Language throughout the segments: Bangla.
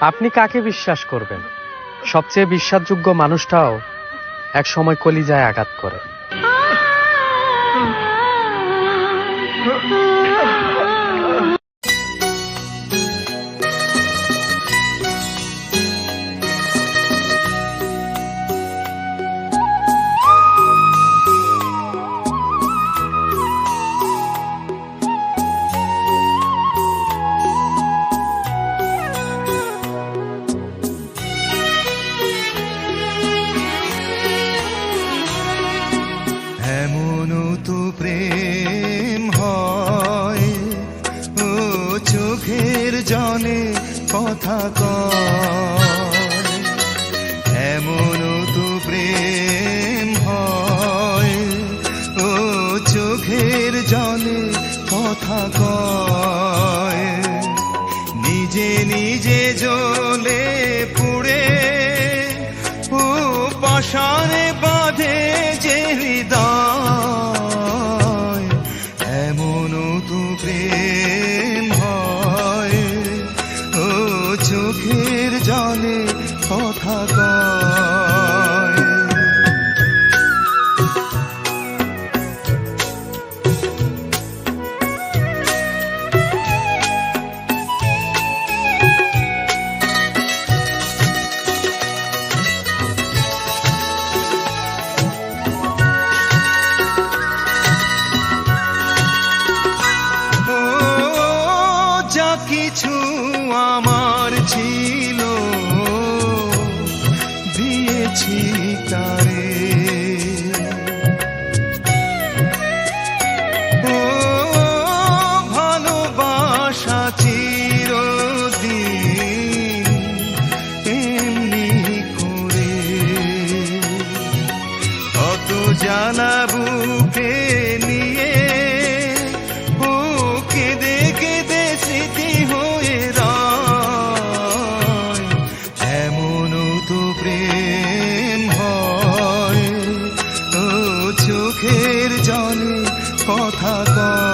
আপনি কাকে বিশ্বাস করবেন? সবচেয়ে বিশ্বাসযোগ্য মানুষটাও এক সময় কলিজায় আঘাত করে। কথা কয়, এমন তো প্রেম হয়, ও চোখের জলে কথা কয়, নিজে নিজে জ্বলে পুড়ে, ও পাশানে জানা বুকে নিয়ে ও কেঁদে কেঁদে স্মৃতি হয়ে এমন তো প্রেম হয়, ও চোখের জলে কথা কয়।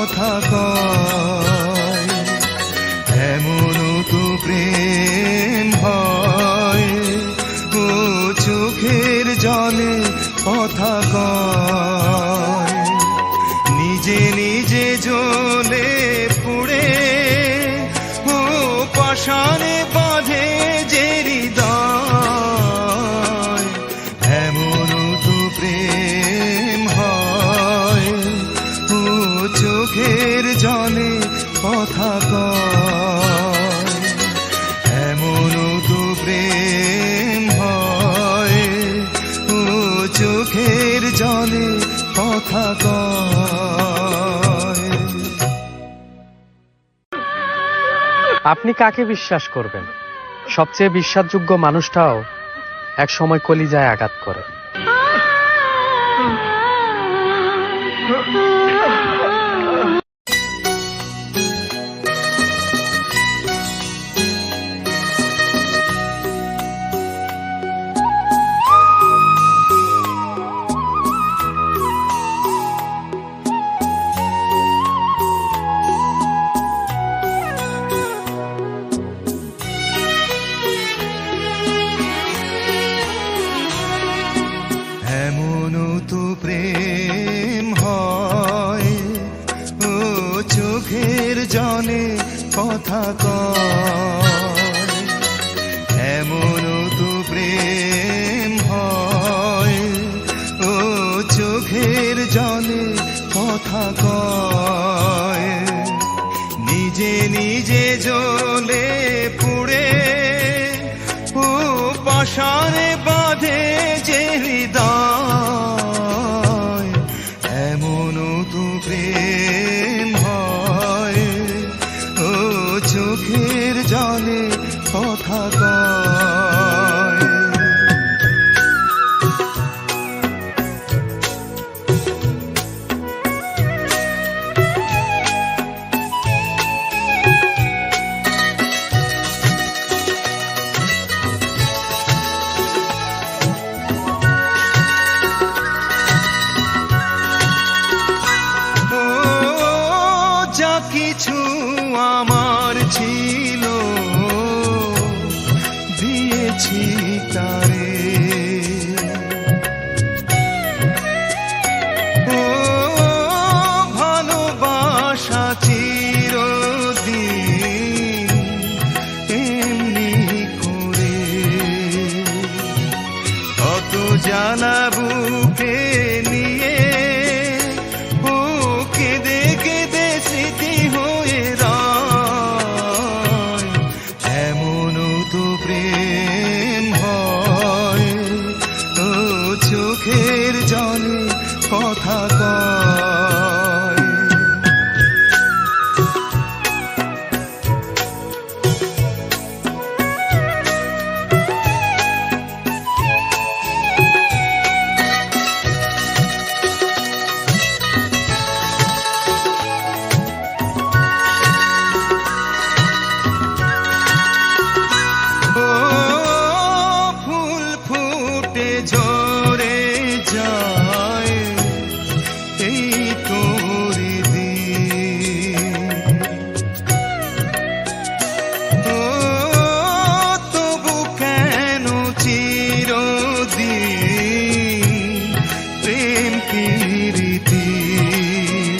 কথা কয় এমন তো প্রেম হয়, ও চোখের জলে কথা কয়। নিজে নিজে জ্বলে পুড়ে, ও পাশানে বাঁধে কথা কয়। এমন তো প্রেম হয়, ও চোখের জলে কথা কয়। আপনি কাকে বিশ্বাস করবেন? সবচেয়ে বিশ্বাসযোগ্য মানুষটাও এক সময় কলিজায় আঘাত করে। কথা কয়, এমন তো প্রেম হয়, ও চোখের জলে কথা কয়, নিজে নিজে জ্বলে পুড়ে, ও পাশারে বাঁধে যে হৃদয়। 期待。